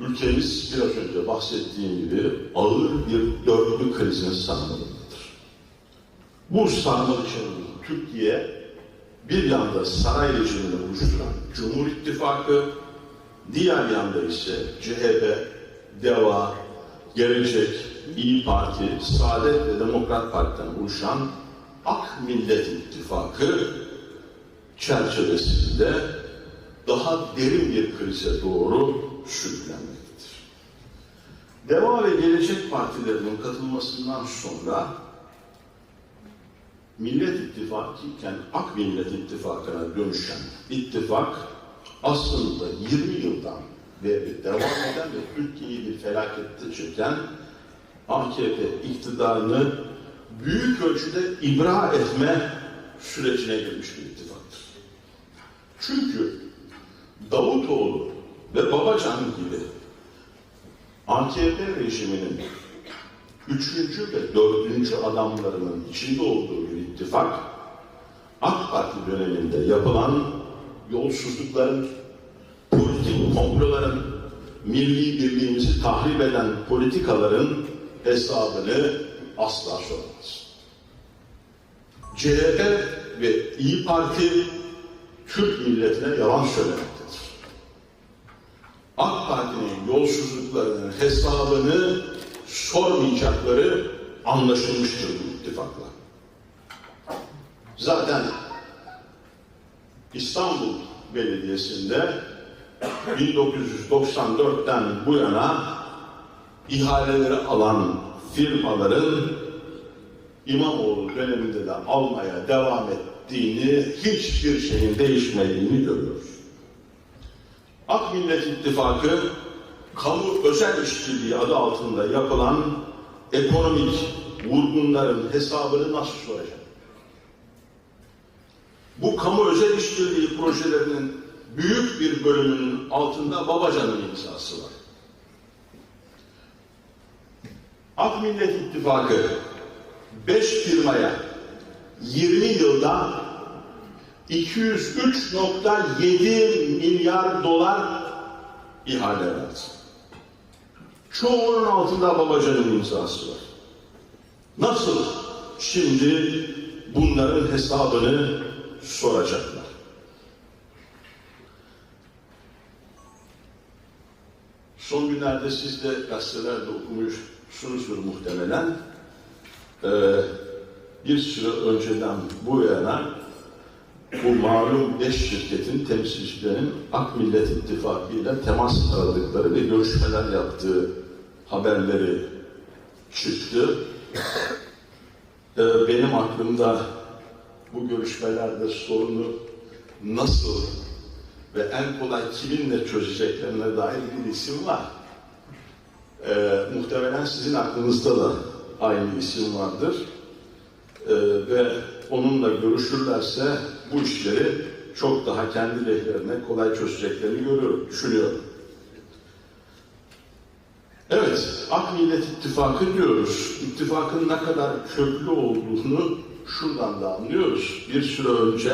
ülkemiz biraz önce bahsettiğim gibi ağır bir dörtlü krizin sarmalındadır. Bu sarmal içinde Türkiye bir yanda saray rejimini oluşturan Cumhur İttifakı, diğer yanda ise CHP, DEVA, Gelecek, İyi Parti, Saadet ve Demokrat Parti'den oluşan AK Millet İttifakı çerçevesinde daha derin bir krize doğru sürüklenmektedir. Deva ve Gelecek Partilerinin katılmasından sonra Millet İttifakı iken AK Millet İttifakı'na dönüşen ittifak aslında 20 yıldan ve devam eden ve Türkiye'yi bir felakette çeken AKP iktidarını büyük ölçüde ibra etme sürecine girmiş bir ittifaktır. Çünkü Davutoğlu ve Babacan gibi AKP rejiminin üçüncü ve dördüncü adamlarının içinde olduğu bir ittifak, AK Parti döneminde yapılan yolsuzlukların, politik komploların, milli birliğimizi tahrip eden politikaların hesabını asla sormaz. CHP ve İyi Parti Türk milletine yalan söylemektedir. AK Parti'nin yolsuzluklarının hesabını sormayacakları anlaşılmıştır bu ittifakla. Zaten İstanbul Belediyesi'nde 1994'ten bu yana ihaleleri alan firmaların İmamoğlu döneminde de almaya devam ettiğini, hiçbir şeyin değişmediğini görüyoruz. AK Millet İttifakı kamu özel işçiliği adı altında yapılan ekonomik vurgunların hesabını nasıl soracak? Bu kamu özel işbirliği projelerinin büyük bir bölümünün altında Babacan'ın imzası var. AK Millet İttifakı 5 firmaya 20 yılda 203.7 milyar dolar ihale verdi. Çoğunun altında Babacan'ın imzası var. Nasıl şimdi bunların hesabını soracaklar? Son günlerde siz de gazetelerde okumuşsunuzdur muhtemelen. Ee, bir süre önceden bu yana bu malum beş şirketin temsilcilerinin AK Millet İttifakı ile temas aradıkları ve görüşmeler yaptığı haberleri çıktı. Ee, benim aklımda bu görüşmelerde sorunu nasıl ve en kolay kiminle çözeceklerine dair bir isim var. Ee, muhtemelen sizin aklınızda da aynı isim vardır. Ee, ve onunla görüşürlerse bu işleri çok daha kendi lehlerine kolay çözeceklerini görüyorum, düşünüyorum. Evet, AK Millet İttifakı diyoruz. İttifakın ne kadar köklü olduğunu şuradan da anlıyoruz. Bir süre önce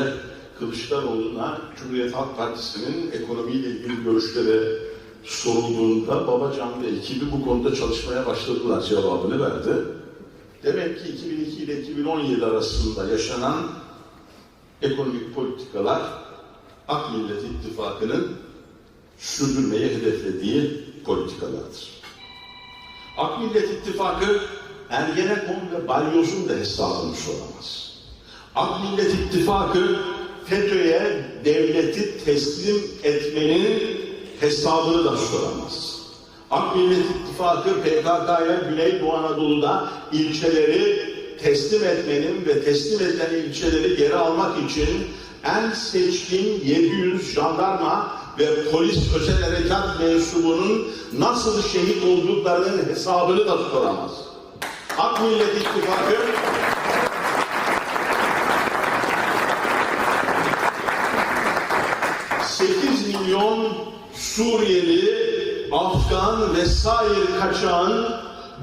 Kılıçdaroğlu'na Cumhuriyet Halk Partisi'nin ekonomiyle ilgili görüşleri sorulduğunda Babacan ve ekibi bu konuda çalışmaya başladılar cevabını verdi. Demek ki 2002 ile 2017 arasında yaşanan ekonomik politikalar AK Millet İttifakı'nın sürdürmeyi hedeflediği politikalardır. AK Millet İttifakı Ergenekon ve Balyoz'un da hesabını soramaz. AK Millet İttifakı FETÖ'ye devleti teslim etmenin hesabını da soramaz. AK Millet İttifakı PKK'ya Güneydoğu Anadolu'da ilçeleri teslim etmenin ve teslim edilen ilçeleri geri almak için en seçkin 700 jandarma ve polis özel harekat mensubunun nasıl şehit olduklarının hesabını da soramaz. AK Millet İttifakı 8 milyon Suriyeli, Afgan vesaire kaçağın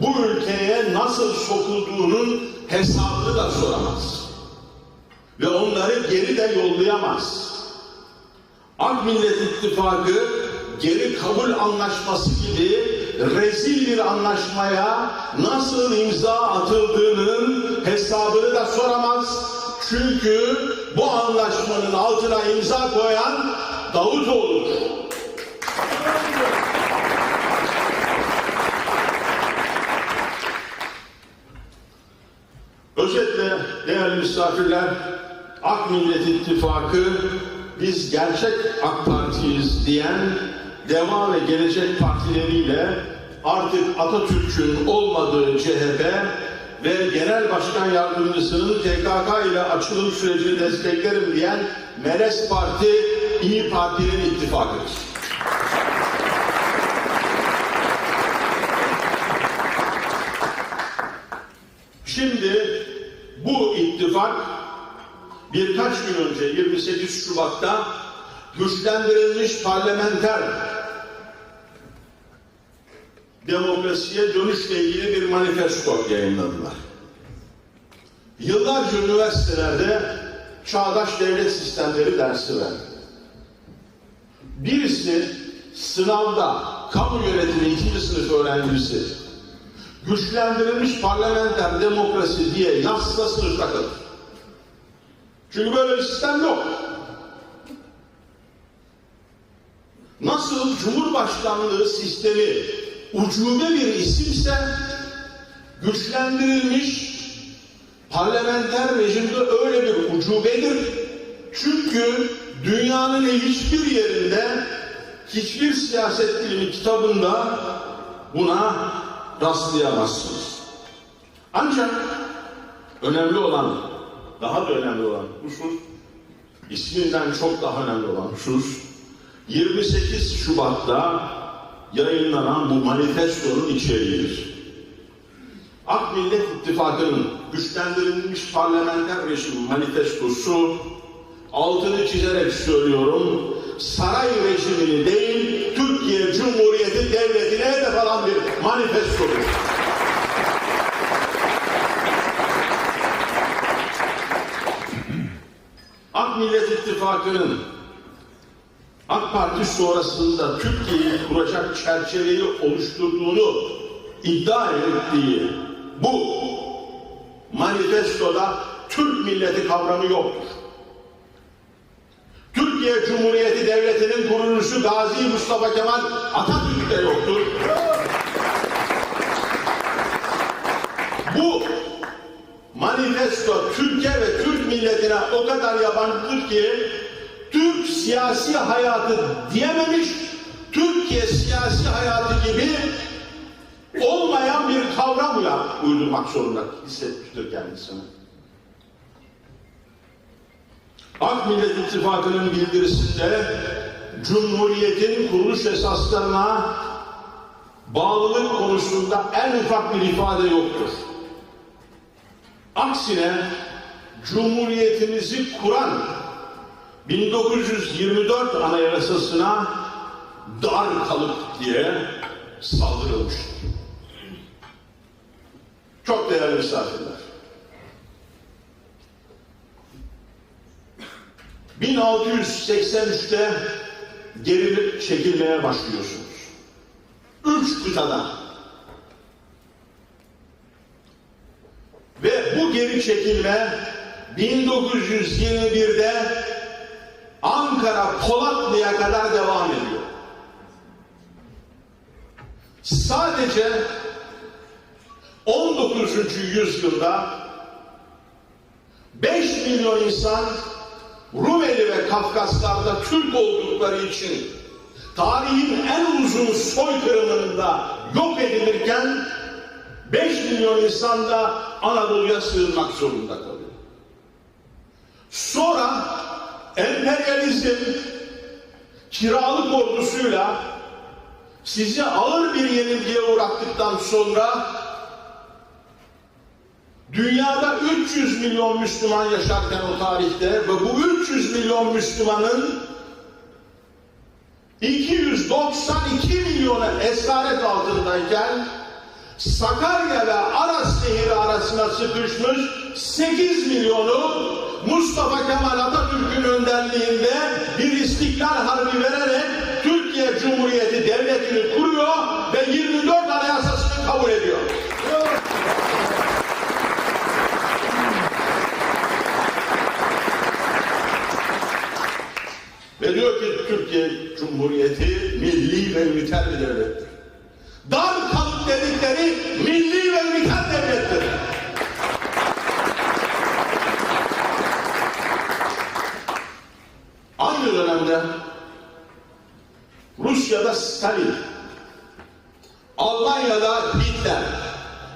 bu ülkeye nasıl sokulduğunun hesabını da soramaz. Ve onları geri de yollayamaz. AK Millet İttifakı geri kabul anlaşması gibi rezil bir anlaşmaya nasıl imza atıldığının hesabını da soramaz. Çünkü bu anlaşmanın altına imza koyan Davutoğlu'dur. Özetle değerli misafirler, Ak Millet İttifakı biz gerçek AK Parti'yiz diyen Deva ve Gelecek Partileriyle artık Atatürk'ün olmadığı CHP ve Genel Başkan Yardımcısının PKK ile açılım sürecini desteklerim diyen Meles Parti İyi Parti'nin ittifakıdır. Şimdi bu ittifak birkaç gün önce 28 Şubat'ta güçlendirilmiş parlamenter demokrasiye dönüşle ilgili bir manifesto yayınladılar. Yıllarca üniversitelerde çağdaş devlet sistemleri dersi verdi. Birisi sınavda kamu yönetimi ikinci sınıf öğrencisi güçlendirilmiş parlamenter demokrasi diye yazsa sınıfta kalır. Çünkü böyle bir sistem yok. Nasıl Cumhurbaşkanlığı sistemi ucube bir isimse güçlendirilmiş parlamenter rejimde öyle bir ucubedir. Çünkü dünyanın hiçbir yerinde hiçbir siyaset bilimi kitabında buna rastlayamazsınız. Ancak önemli olan, daha da önemli olan husus, isminden çok daha önemli olan husus, 28 Şubat'ta yayınlanan bu manifestonun içeriğidir. Ak Millet İttifakı'nın güçlendirilmiş parlamenter rejim manifestosu altını çizerek söylüyorum saray rejimini değil Türkiye Cumhuriyeti Devleti'ne hedef alan bir manifestodur. Ak Millet İttifakı'nın AK Parti sonrasında Türkiye'yi kuracak çerçeveyi oluşturduğunu iddia ettiği bu manifestoda Türk milleti kavramı yoktur. Türkiye Cumhuriyeti Devleti'nin kuruluşu Gazi Mustafa Kemal Atatürk'te yoktur. Bu manifesto Türkiye ve Türk milletine o kadar yabancıdır ki Türk siyasi hayatı diyememiş, Türkiye siyasi hayatı gibi olmayan bir kavram uydurmak zorunda hissetmiştir kendisini. Ak Millet İttifakı'nın bildirisinde Cumhuriyet'in kuruluş esaslarına bağlılık konusunda en ufak bir ifade yoktur. Aksine Cumhuriyetimizi kuran 1924 Anayasası'na dar kalıp diye saldırılmıştır. Çok değerli misafirler. 1683'te geri çekilmeye başlıyorsunuz. Üç kıtada. Ve bu geri çekilme 1921'de Ankara Polatlı'ya kadar devam ediyor. Sadece 19. yüzyılda 5 milyon insan Rumeli ve Kafkaslar'da Türk oldukları için tarihin en uzun soykırımında yok edilirken 5 milyon insan da Anadolu'ya sığınmak zorunda kalıyor. Sonra emperyalizm kiralık ordusuyla sizi ağır bir yenilgiye uğrattıktan sonra dünyada 300 milyon Müslüman yaşarken o tarihte ve bu 300 milyon Müslümanın 292 milyonu esaret altındayken Sakarya ve Aras Nehri arasına sıkışmış 8 milyonu Mustafa Kemal Atatürk'ün önderliğinde bir istiklal harbi vererek Türk Türkiye Cumhuriyeti Devleti'ni kuruyor ve 24 anayasasını kabul ediyor. Ve diyor ki Türkiye Cumhuriyeti milli ve üniter bir devlettir. Dar kalıp dedikleri milli ve üniter devlettir. Dönemde Rusya'da Stalin, Almanya'da Hitler,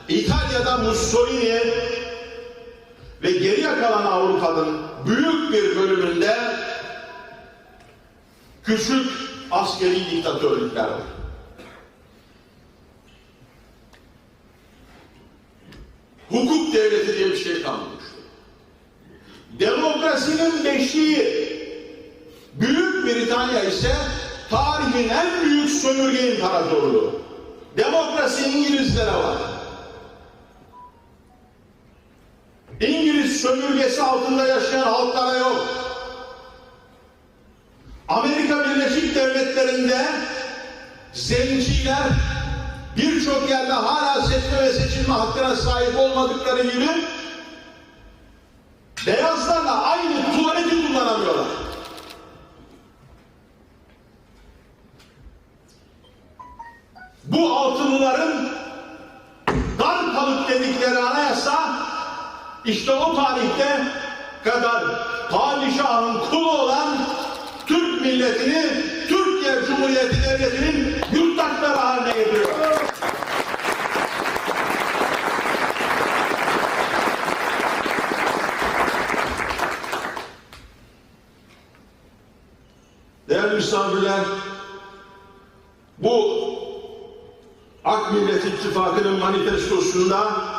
İtalya'da Mussolini ve geriye kalan Avrupa'nın büyük bir bölümünde küçük askeri diktatörlükler var. Hukuk devleti diye bir şey kalmamıştı. Demokrasinin beşiği Büyük Britanya ise tarihin en büyük sömürge imparatorluğu. Demokrasi İngilizlere var. İngiliz sömürgesi altında yaşayan halklara yok. Amerika Birleşik Devletleri'nde zenciler birçok yerde hala seçme ve seçilme hakkına sahip olmadıkları gibi beyazlarla işte o tarihte kadar padişahın kulu olan Türk milletini Türkiye Cumhuriyeti Devleti'nin yurttaşları haline getiriyor. Değerli misafirler, bu Ak Millet İttifakı'nın manifestosunda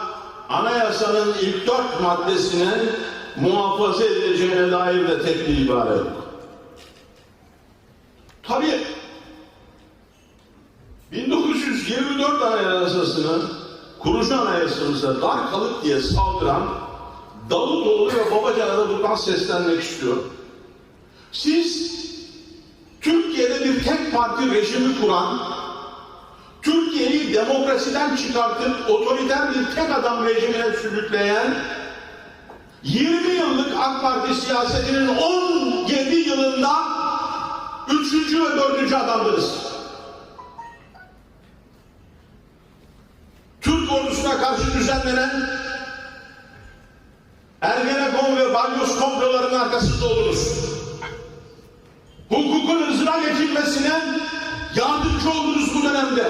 anayasanın ilk dört maddesinin muhafaza edileceğine dair de tek bir ibare yok. Tabii 1924 Anayasası'nı kurucu anayasamıza dar kalıp diye saldıran Davutoğlu ve Babacan'a da buradan seslenmek istiyor. Siz Türkiye'de bir tek parti rejimi kuran, Türkiye'yi demokrasiden çıkartıp otoriter bir tek adam rejimine sürükleyen 20 yıllık AK Parti siyasetinin 17 yılında üçüncü ve dördüncü adamdınız. Türk ordusuna karşı düzenlenen Ergenekon ve Balyoz komplolarının arkasında oldunuz. Hukukun hızına geçilmesine yardımcı oldunuz bu dönemde.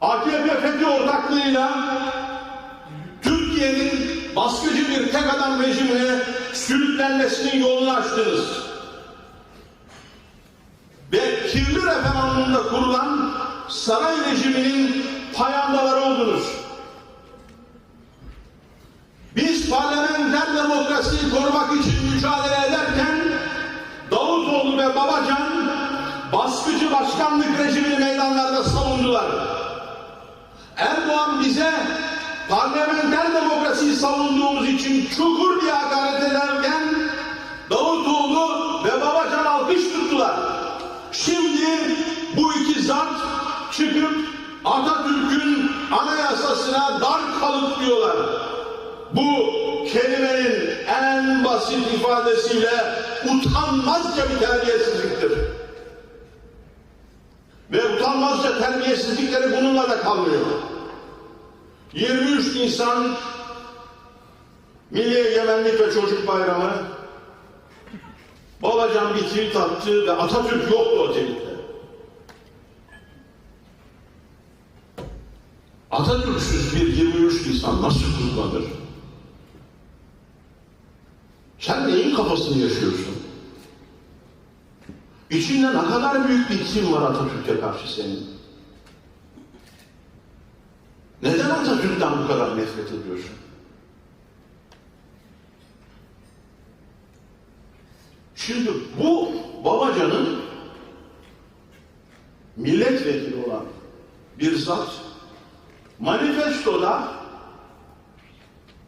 AKP FETÖ ortaklığıyla Türkiye'nin baskıcı bir tek adam rejimine sürüklenmesinin yolunu açtınız. Ve kirli referandumda kurulan saray rejiminin çukur bir hakaret ederken Davutoğlu ve Babacan alkış tuttular. Şimdi bu iki zat çıkıp Atatürk'ün anayasasına dar kalıp diyorlar. Bu kelimenin en basit ifadesiyle utanmazca bir terbiyesizliktir. Ve utanmazca terbiyesizlikleri bununla da kalmıyor. 23 Nisan Milli Egemenlik ve Çocuk Bayramı Babacan bir tweet attı ve Atatürk yoktu o tweette. Atatürk'süz bir 23 Nisan nasıl kutlanır? Sen neyin kafasını yaşıyorsun? İçinde ne kadar büyük bir kim var Atatürk'e karşı senin? Neden Atatürk'ten bu kadar nefret ediyorsun? Şimdi bu Babacan'ın milletvekili olan bir zat manifestoda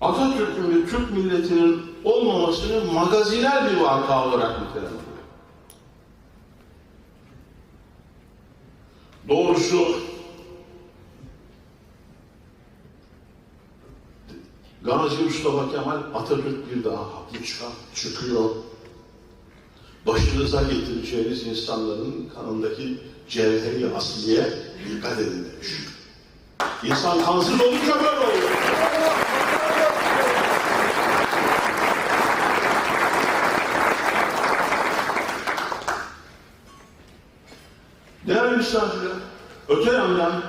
Atatürk'ün ve Türk milletinin olmamasını magazinel bir vaka olarak nitelendiriyor. Doğrusu Gazi Mustafa Kemal Atatürk bir daha haklı çıkıyor. Başınıza getireceğiniz insanların kanındaki cevheri asliye dikkat edin demiş. İnsan kansız olunca böyle oluyor. Değerli misafirler, öte yandan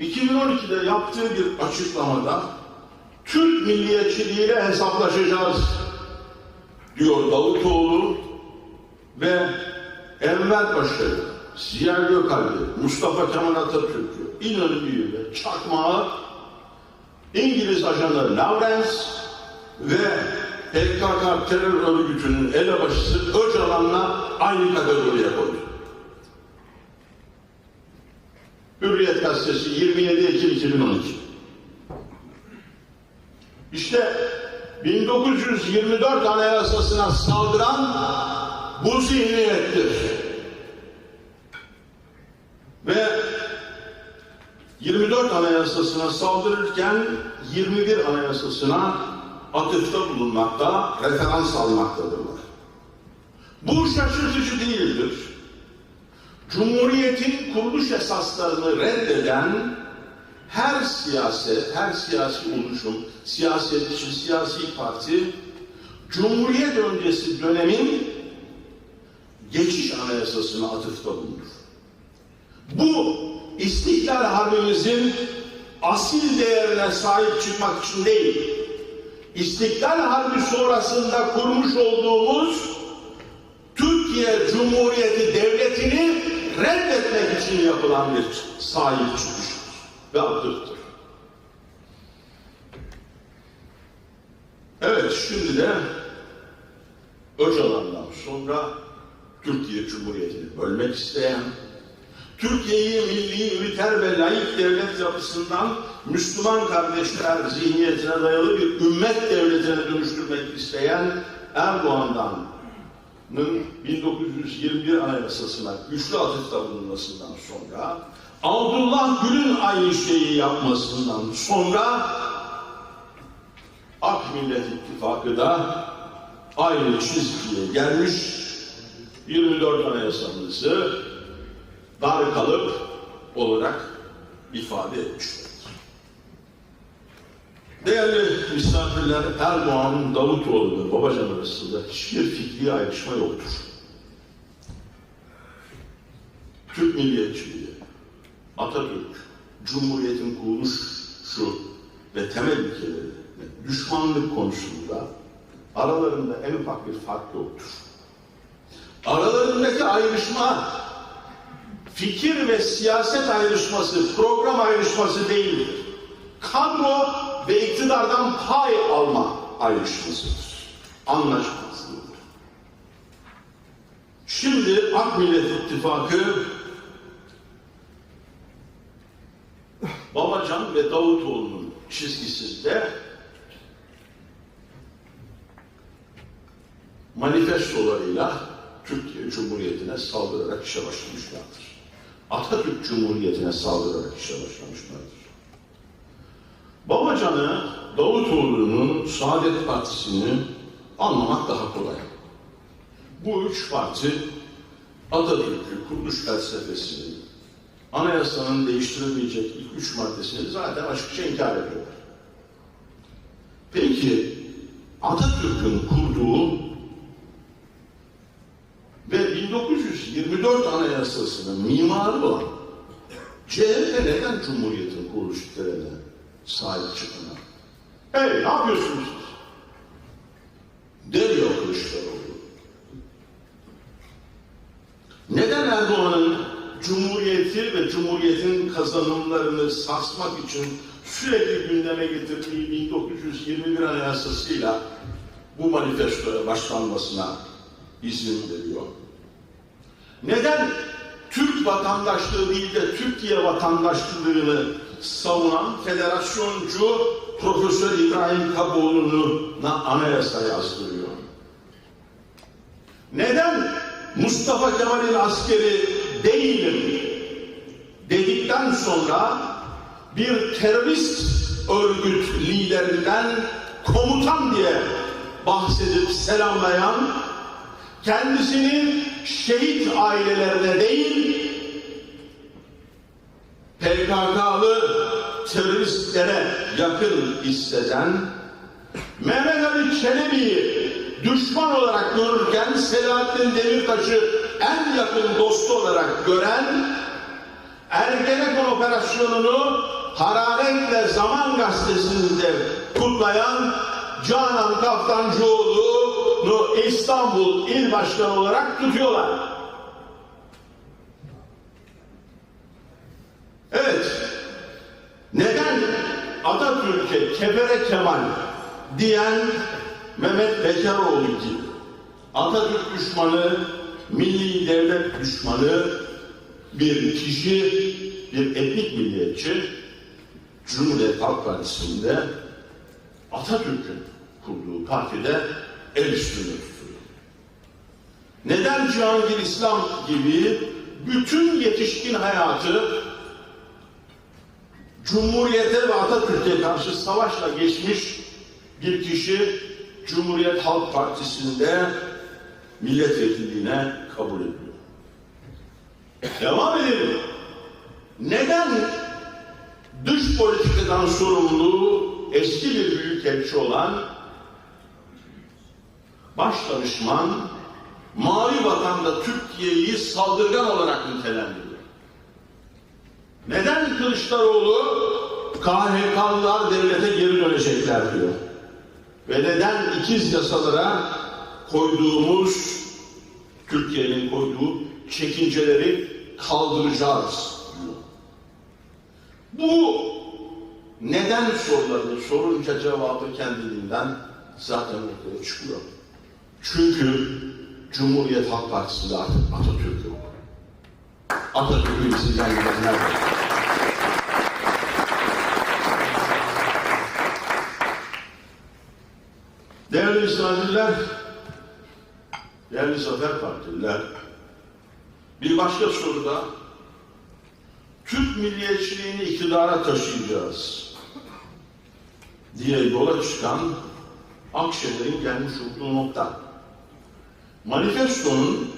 2012'de yaptığı bir açıklamada Türk milliyetçiliğiyle hesaplaşacağız diyor Davutoğlu ve Enver Paşa'yı, Ziya Gökalp'i, Mustafa Kemal Atatürk'ü, İnönü'yü ve Çakmağı İngiliz ajanı Lawrence ve PKK terör örgütünün elebaşısı Öcalan'la aynı kategoriye koydu. Hürriyet Gazetesi 27 Ekim 2012. İşte 1924 Anayasası'na saldıran bu zihniyettir. Ve 24 Anayasası'na saldırırken 21 Anayasası'na atıfta bulunmakta, referans almaktadırlar. Bu şaşırtıcı değildir. Cumhuriyetin kuruluş esaslarını reddeden her siyaset, her siyasi oluşum, siyasetçi, siyasi parti, Cumhuriyet öncesi dönemin geçiş anayasasına atıfta bulunur. Bu İstiklal Harbimizin asil değerine sahip çıkmak için değil, İstiklal Harbi sonrasında kurmuş olduğumuz Türkiye Cumhuriyeti Devleti'ni reddetmek için yapılan bir sahip çıkıştır ve atıftır. Evet, şimdi de Öcalan'dan sonra Türkiye Cumhuriyeti'ni bölmek isteyen, Türkiye'yi milli, üniter ve layık devlet yapısından Müslüman kardeşler zihniyetine dayalı bir ümmet devletine dönüştürmek isteyen Erdoğan'dan 1921 Anayasası'na güçlü atıfta bulunmasından sonra Abdullah Gül'ün aynı şeyi yapmasından sonra Ak Millet İttifakı da aynı çizgiye gelmiş 24 Anayasamızı dar kalıp olarak ifade etmişlerdir. Değerli misafirler, Erdoğan, Davutoğlu ve Babacan arasında hiçbir fikri ayrışma yoktur. Türk milliyetçiliği, Atatürk, Cumhuriyet'in kuruluşu ve temel ilkeleri, düşmanlık konusunda aralarında en ufak bir fark yoktur. Aralarındaki ayrışma fikir ve siyaset ayrışması, program ayrışması değildir. Kadro ve iktidardan pay alma ayrışmasıdır. Anlaşmazlığıdır. Şimdi AK Millet İttifakı Babacan ve Davutoğlu'nun çizgisinde manifestolarıyla Türkiye Cumhuriyeti'ne saldırarak işe başlamışlardır. Atatürk Cumhuriyeti'ne saldırarak işe başlamışlardır. Babacan'ı, Davutoğlu'nun Saadet Partisi'ni anlamak daha kolay. Bu üç parti Atatürk'ü kuruluş felsefesini, anayasanın değiştirilmeyecek ilk üç maddesini zaten açıkça inkar ediyorlar. Peki Atatürk'ün kurduğu 1924 Anayasası'nın mimarı olan CHP neden Cumhuriyet'in kuruluş ilkelerine sahip çıkmıyor? Hey ne yapıyorsunuz siz? Demiyor Kılıçdaroğlu. Neden Erdoğan'ın Cumhuriyeti ve Cumhuriyet'in kazanımlarını sarsmak için sürekli gündeme getirdiği 1921 Anayasası'yla bu manifestoya başlanmasına izin veriyor? Neden Türk vatandaşlığı değil de Türkiye vatandaşlığını savunan federasyoncu Profesör İbrahim Kaboğlu'nu anayasa yazdırıyor? Neden Mustafa Kemal'in askeri değilim dedikten sonra bir terörist örgüt liderinden komutan diye bahsedip selamlayan kendisini şehit ailelerine değil PKK'lı teröristlere yakın hisseden Mehmet Ali Çelebi'yi düşman olarak görürken Selahattin Demirtaş'ı en yakın dostu olarak gören Ergenekon operasyonunu hararetle Zaman Gazetesi'nde kutlayan Canan Kaftancıoğlu'nu İstanbul İl Başkanı olarak tutuyorlar. Evet, neden Atatürk'e Kefere Kemal diyen Mehmet Bekaroğlu gibi Atatürk düşmanı, milli devlet düşmanı bir kişi, bir etnik milliyetçi Cumhuriyet Halk Partisi'nde Atatürk'ün kurduğu partide el üstünde tutuyor. Neden Cihangir İslam gibi bütün yetişkin hayatı Cumhuriyete ve Atatürk'e karşı savaşla geçmiş bir kişi Cumhuriyet Halk Partisi'nde milletvekilliğine kabul ediyor. Devam edelim. Neden dış politikadan sorumlu eski bir büyükelçi olan başdanışman Mavi Vatan'da Türkiye'yi saldırgan olarak nitelendiriyor? Neden Kılıçdaroğlu KHK'lılar devlete geri dönecekler diyor? Ve neden ikiz yasalara koyduğumuz, Türkiye'nin koyduğu çekinceleri kaldıracağız diyor. Bu neden sorularını sorunca cevabı kendiliğinden zaten ortaya çıkıyor. Çünkü Cumhuriyet Halk Partisi'nde artık Atatürk yok. Atatürk'ün bizden gidenler var. Değerli İsraililer, değerli Zafer Partililer, bir başka soruda Türk milliyetçiliğini iktidara taşıyacağız diye yola çıkan Akşener'in gelmiş olduğu nokta. Manifestonun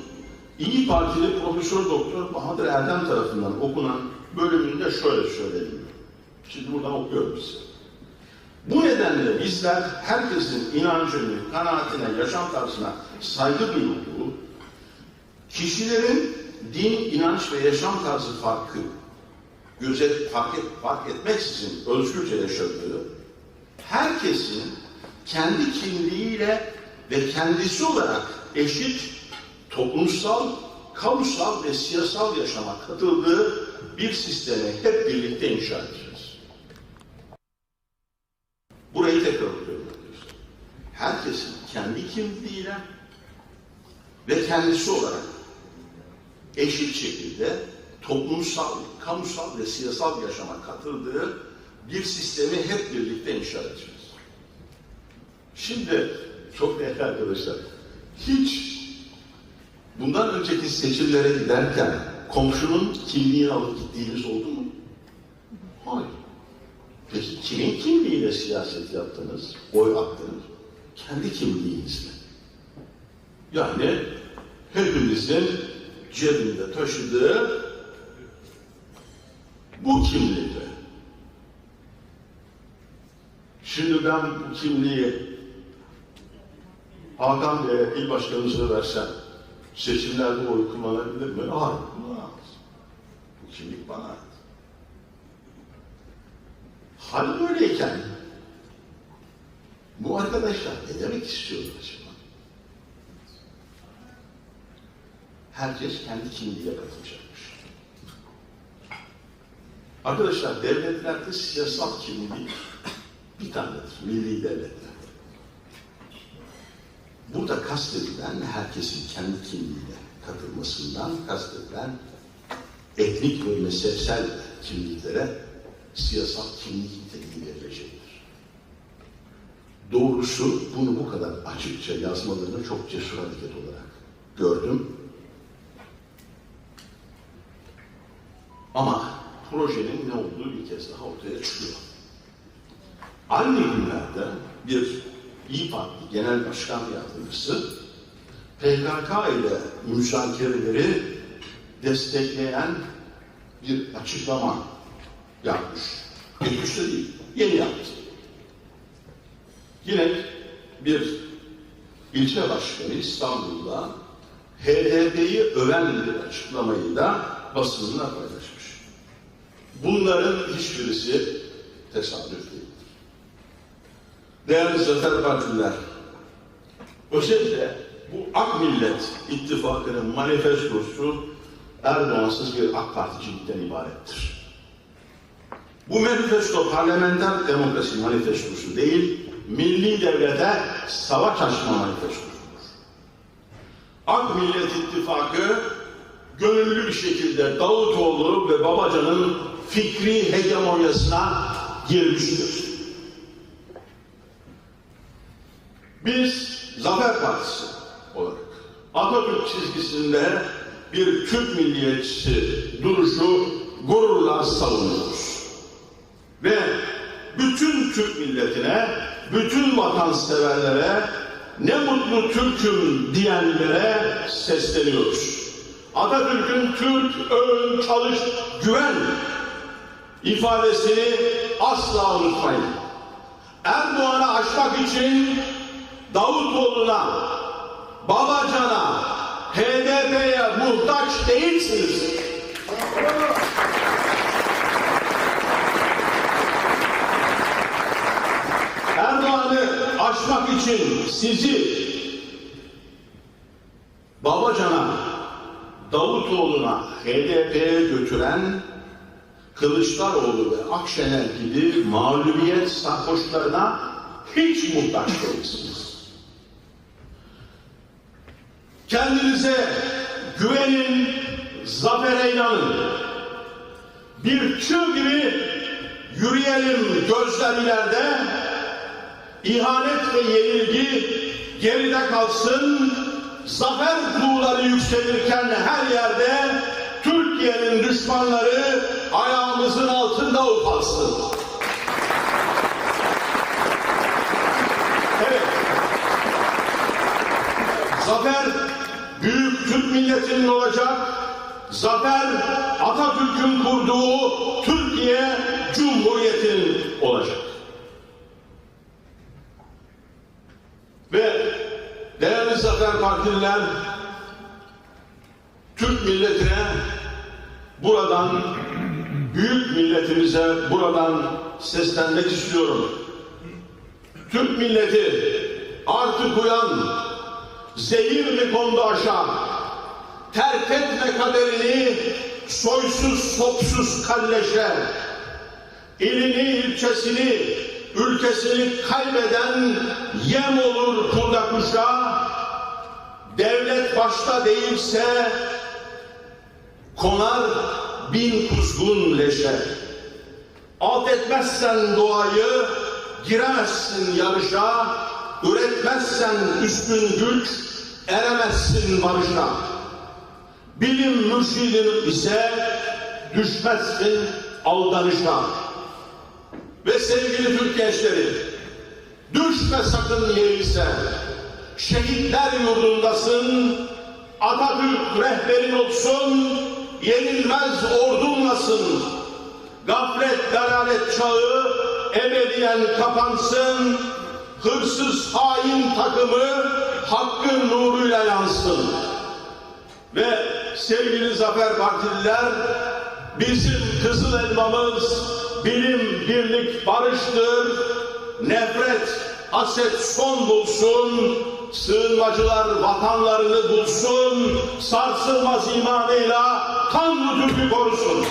İyi Partili Profesör Doktor Bahadır Erdem tarafından okunan bölümünde şöyle söyleniyor. Şimdi buradan okuyorum size. Bu nedenle bizler herkesin inancını, kanaatine, yaşam tarzına saygı duyulduğu, kişilerin din, inanç ve yaşam tarzı farkı gözet, fark, et, fark etmeksizin özgürce yaşadığı, herkesin kendi kimliğiyle ve kendisi olarak eşit toplumsal, kamusal ve siyasal yaşama katıldığı bir sistemi hep birlikte inşa edeceğiz. Burayı tekrar okuyorum. Herkesin kendi kimliğiyle ve kendisi olarak eşit şekilde toplumsal, kamusal ve siyasal yaşama katıldığı bir sistemi hep birlikte inşa edeceğiz. Şimdi çok değerli arkadaşlar, hiç bundan önceki seçimlere giderken komşunun kimliğini alıp gittiğiniz oldu mu? Hayır. Peki kimin kimliğiyle siyaset yaptınız, oy attınız? Kendi kimliğinizle. Yani hepimizin cebinde taşıdığı bu kimlikle. Şimdi ben bu kimliği Hakan Bey'e il başkanımıza versem seçimlerde oy kullanabilir mi? Hayır, kullanamaz. Bu kimlik bana ait. Hal böyleyken bu arkadaşlar ne demek istiyorlar acaba? Herkes kendi kimliğiyle katılacakmış. Arkadaşlar devletlerde siyasal kimlik bir tanedir. Milli devletler. Burada kastedilen herkesin kendi kimliğiyle katılmasından kastedilen etnik ve mezhepsel kimliklere siyasal kimlik niteliği verilecektir. doğrusu bunu bu kadar açıkça yazmalarını çok cesur hareket olarak gördüm. Ama projenin ne olduğu bir kez daha ortaya çıkıyor. Aynı günlerde bir İyi Parti Genel Başkan Yardımcısı PKK ile müzakereleri destekleyen bir açıklama yapmış. Geçmişte değil, yeni yaptı. Yine bir ilçe başkanı İstanbul'da HDP'yi öven bir açıklamayı da basınına paylaşmış. Bunların hiçbirisi tesadüf. Değerli Zafer Partililer, özellikle bu Ak Millet İttifakı'nın manifestosu Erdoğansız bir AK Particilikten ibarettir. Bu manifesto parlamenter demokrasi manifestosu değil, milli devlete savaş açma manifestosudur. AK Millet İttifakı gönüllü bir şekilde Davutoğlu ve Babacan'ın fikri hegemonyasına girmiştir. Biz Zafer Partisi olarak Atatürk çizgisinde bir Türk milliyetçisi duruşu gururla savunuyoruz. Ve bütün Türk milletine, bütün vatanseverlere, ne mutlu Türk'üm diyenlere sesleniyoruz. Atatürk'ün Türk, öğün, çalış, güven ifadesini asla unutmayın. Erdoğan'ı aşmak için Davutoğlu'na, Babacan'a, HDP'ye muhtaç değilsiniz. Erdoğan'ı aşmak için sizi Babacan'a, Davutoğlu'na, HDP'ye götüren Kılıçdaroğlu ve Akşener gibi mağlubiyet sarhoşlarına hiç muhtaç değilsiniz. Kendinize güvenin, zafere inanın. Bir çığ gibi yürüyelim gözler ileride. İhanet ve yenilgi geride kalsın. Zafer kuğuları yükselirken her yerde Türkiye'nin düşmanları ayağımızın altında ufansın. Evet. Zafer Türk milletinin olacak. Zafer Atatürk'ün kurduğu Türkiye Cumhuriyeti'nin olacak. Ve değerli Zafer Partililer Türk milletine buradan büyük milletimize buradan seslenmek istiyorum. Türk milleti artık uyan, zehir mi kondu aşağı, terk etme kaderini soysuz sopsuz kalleşe, ilini ilçesini, ülkesini kaybeden yem olur kurda kuşa, devlet başta değilse konar bin kuzgun leşe. Alt etmezsen doğayı, giremezsin yarışa, üretmezsen üstün güç, eremezsin barışa. Bilim mürşidin ise düşmezsin aldanışa. Ve sevgili Türk gençleri, düşme sakın yeğilse, şehitler yurdundasın, Atatürk rehberin olsun, yenilmez ordunlasın. Gaflet, dalalet çağı ebediyen kapansın. Hırsız hain takımı hakkın nuruyla yansın. Ve sevgili Zafer Partililer, bizim kızıl elmamız bilim, birlik, barıştır. Nefret, haset son bulsun. Sığınmacılar vatanlarını bulsun. Sarsılmaz imanıyla kanlı Türk'ü korusun.